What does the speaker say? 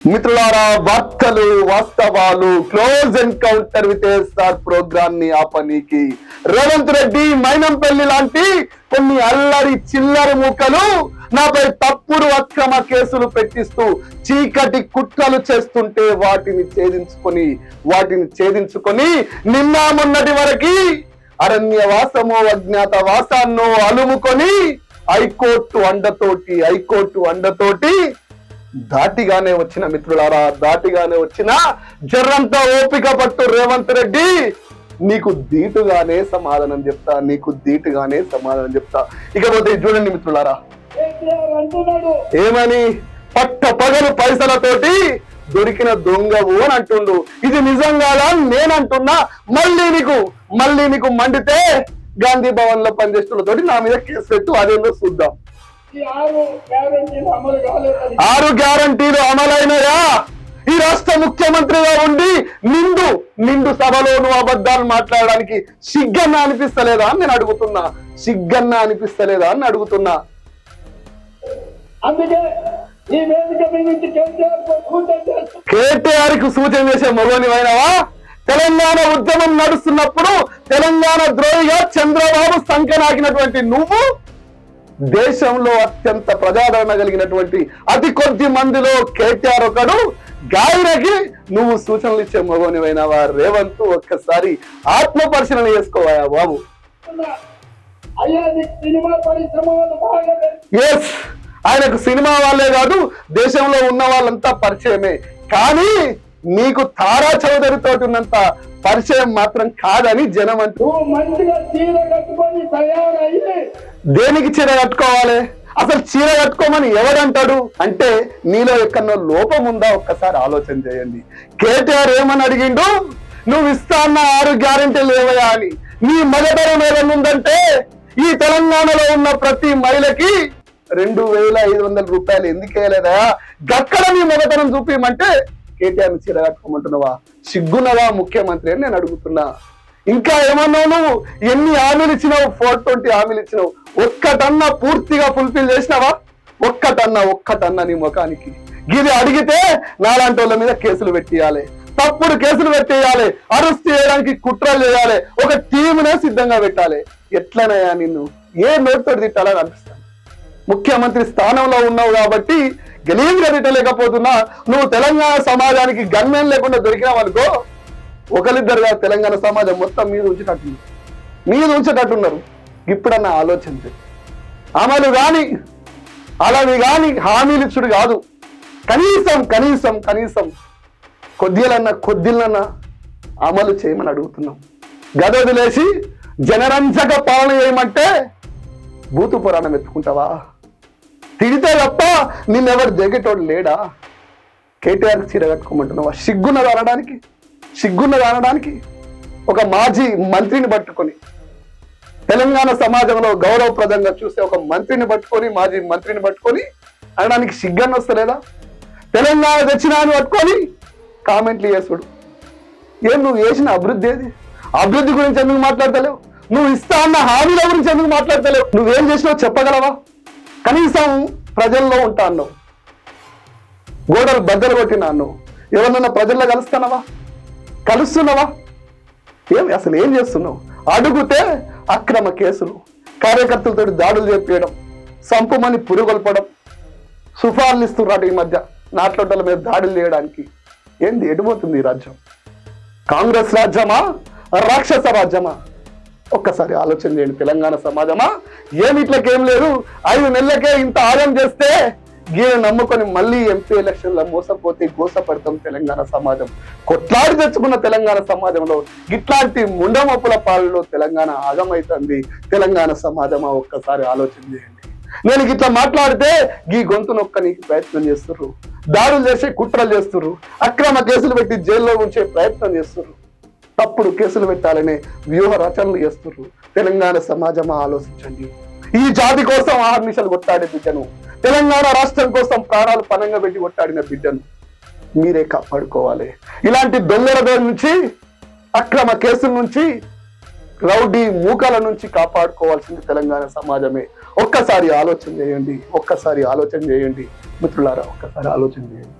మిత్రులారా వార్తలు వాస్తవాలు క్లోజ్ ఎన్కౌంటర్ విత్ ఎస్ఆర్ ప్రోగ్రామ్ని ఆపనీకి. రేవంత్ రెడ్డి మైనంపల్లి లాంటి కొన్ని అల్లరి చిల్లరి మూకలు నాపై తప్పుడు అక్రమ కేసులు పెట్టిస్తూ చీకటి కుట్రలు చేస్తుంటే వాటిని ఛేదించుకొని వాటిని ఛేదించుకొని నిన్న మొన్నటి వరకు అరణ్యవాసమో అజ్ఞాత వాసాన్నో అలుముకొని హైకోర్టు అండతోటి హైకోర్టు అండతోటి దాటిగానే వచ్చిన మిత్రులారా దాటిగానే వచ్చిన జర్రంతా ఓపిక పట్టు రేవంత్ రెడ్డి. నీకు ధీటుగానే సమాధానం చెప్తా నీకు ధీటుగానే సమాధానం చెప్తా. ఇకపోతే చూడండి మిత్రులారా. ఏమని? పట్ట పగలు పైసలతోటి దొరికిన దొంగవు అని అంటుండు. ఇది నిజంగా నేనంటున్నా. మళ్ళీ నీకు మళ్ళీ నీకు మండితే గాంధీ భవన్లో పనిచేస్తున్నతోటి నా మీద కేసు పెట్టు అదేందో చూద్దాం. ఆరు గ్యారెంటీలు అమలైనయా? ఈ రాష్ట్ర ముఖ్యమంత్రిగా ఉండి నిండు నిండు సభలో నువ్వు అబద్ధాలు మాట్లాడడానికి సిగ్గన్న అనిపిస్తలేదా అని నేను అడుగుతున్నా. సిగ్గన్న అనిపిస్తలేదా అని అడుగుతున్నా. అందుకే ఈ వేదిక నుంచి కేటీఆర్కు సూచన చేసే మగోనివైనవా? తెలంగాణ ఉద్యమం నడుస్తున్నప్పుడు తెలంగాణ ద్రోహిగా చంద్రబాబు సంకనాకినటువంటి నువ్వు దేశంలో అత్యంత ప్రజాదరణ కలిగినటువంటి అతి కొద్ది మందిలో కేటీఆర్ ఒకడు. గాయనకి నువ్వు సూచనలు ఇచ్చే మగోనివైనవా రేవంత్ ఒక్కసారి ఆత్మ పరిశీలన చేసుకోవాయా బాబు. ఎస్ ఆయనకు సినిమా వాళ్ళే కాదు దేశంలో ఉన్న వాళ్ళంతా పరిచయమే. కానీ నీకు తారా చౌదరి తోటి ఉన్నంత పరిచయం మాత్రం కాదని జనం అంటూ మంచిగా చీర కట్టుకొని తయారయ్యి దేనికి చీర కట్టుకోవాలి? అసలు చీర కట్టుకోమని ఎవడంటాడు? అంటే నీలో ఎక్కడో లోపం ఉందా? ఒక్కసారి ఆలోచన చేయండి. కేటీఆర్ ఏమని అడిగిండు? నువ్వు ఇస్తా అన్న ఆరు గ్యారెంటీలు ఏవయా అని. నీ మగతరం ఏదైనా ఉందంటే ఈ తెలంగాణలో ఉన్న ప్రతి మహిళకి రెండు వేల ఐదు వందల రూపాయలు ఎందుకు వేయలేదా? గక్కడ నీ మగతనం చూపించమంటే కేటీఆర్ చీర కట్టుకోమంటున్నావా? సిగ్గునవా ముఖ్యమంత్రి అని నేను అడుగుతున్నా. ఇంకా ఏమన్నావు నువ్వు ఎన్ని హామీలు ఇచ్చినావు? ఫోర్ ట్వంటీ హామీలు ఇచ్చినావు. ఒక్కటన్నా పూర్తిగా ఫుల్ఫిల్ చేసినావా? ఒక్కటన్నా ఒక్కటన్నా నీ ముఖానికి. గిది అడిగితే నాలాంటి వాళ్ళ మీద కేసులు పెట్టేయాలి. తప్పుడు కేసులు పెట్టేయాలి. అరెస్ట్ చేయడానికి కుట్రలు చేయాలి. ఒక టీమునే సిద్ధంగా పెట్టాలి. ఎట్లనయా నిన్ను? ఏ నోటితోటి తిట్టాలని అనిపిస్తాను ముఖ్యమంత్రి స్థానంలో ఉన్నావు కాబట్టి గలీజ్గా తిట్టలేకపోతున్నా. నువ్వు తెలంగాణ సమాజానికి గన్మెన్ లేకుండా దొరికినావు అనుకో ఒకరిద్దరుగా తెలంగాణ సమాజం మొత్తం మీద ఉంచేటట్టు. మీద ఉంచేటట్టున్నారు. ఇప్పుడన్నా ఆలోచించే అమలు కానీ అలావి కానీ హామీలు ఇచ్చుడు కాదు. కనీసం కనీసం కనీసం కొద్దిలన్నా కొద్దిలన్నా అమలు చేయమని అడుగుతున్నాం. గద వదిలేసి జనరంజక పాలన చేయమంటే భూతు పురాణం ఎత్తుకుంటావా? తిడితే తప్ప నిన్నెవరు జగేటోడు లేడా? కేటీఆర్ చీర కట్టుకోమంటున్నావా? సిగ్గున్నది అనడానికి? సిగ్గున్నది అనడానికి ఒక మాజీ మంత్రిని పట్టుకొని తెలంగాణ సమాజంలో గౌరవప్రదంగా చూసే ఒక మంత్రిని పట్టుకొని మాజీ మంత్రిని పట్టుకొని అనడానికి సిగ్గన్న వస్తలేదా? తెలంగాణ తెచ్చినాను పట్టుకొని కామెంట్లు చేసుడు ఏం నువ్వు చేసిన అభివృద్ధి ఏది? అభివృద్ధి గురించి ఎందుకు మాట్లాడతలేవు? నువ్వు ఇస్తా అన్న హామీల గురించి ఎందుకు మాట్లాడతలేవు? నువ్వేం చేసినావు చెప్పగలవా? కనీసం ప్రజల్లో ఉంటా అన్నావు గోడలు బద్దలు కొట్టినా అన్నావు ఎవరినన్నా ప్రజల్లో కలుస్తానవా? కలుస్తున్నావా? ఏం అసలు ఏం చేస్తున్నావు? అడుగుతే అక్రమ కేసులు కార్యకర్తలతో దాడులు చేపించడం సంపుమని పురుగొల్పడం సుఫార్లు ఇస్తున్నాడు ఈ మధ్య నాట్లోటల మీద దాడులు చేయడానికి. ఏంది ఎడిపోతుంది ఈ రాజ్యం? కాంగ్రెస్ రాజ్యమా? రాక్షస రాజ్యమా? ఒక్కసారి ఆలోచన చేయండి తెలంగాణ సమాజమా? ఏమిట్లకేం లేదు? ఐదు నెలలకే ఇంత ఆగం చేస్తే గీన నమ్ముకొని మళ్ళీ ఎంపీ ఎలక్షన్లో మోసపోతే గోసపడతాం తెలంగాణ సమాజం. కొట్లాడి తెచ్చుకున్న తెలంగాణ సమాజంలో ఇట్లాంటి ముండమప్పుల పాలలో తెలంగాణ ఆగమైతుంది. తెలంగాణ సమాజమా ఒక్కసారి ఆలోచన చేయండి. నేను ఇట్లా మాట్లాడితే ఈ గొంతు నొక్కనికి ప్రయత్నం చేస్తున్నారు దాడులు చేసే కుట్రలు చేస్తున్నారు అక్రమ కేసులు పెట్టి జైల్లో ఉంచే ప్రయత్నం చేస్తున్నారు తప్పుడు కేసులు పెట్టాలనే వ్యూహ రచనలు చేస్తున్నారు తెలంగాణ సమాజమా ఆలోచించండి. ఈ జాతి కోసం ఆర్నిషలు కొట్టాడే బిడ్డను. తెలంగాణ రాష్ట్రం కోసం ప్రాణాలు పనంగా పెట్టి కొట్టాడిన బిడ్డను మీరే కాపాడుకోవాలి. ఇలాంటి దొంగల నుంచి అక్రమ కేసుల నుంచి రౌడీ మూకల నుంచి కాపాడుకోవాల్సింది తెలంగాణ సమాజమే. ఒక్కసారి ఆలోచన చేయండి ఒక్కసారి ఆలోచన చేయండి. మిత్రులారా ఒక్కసారి ఆలోచన చేయండి.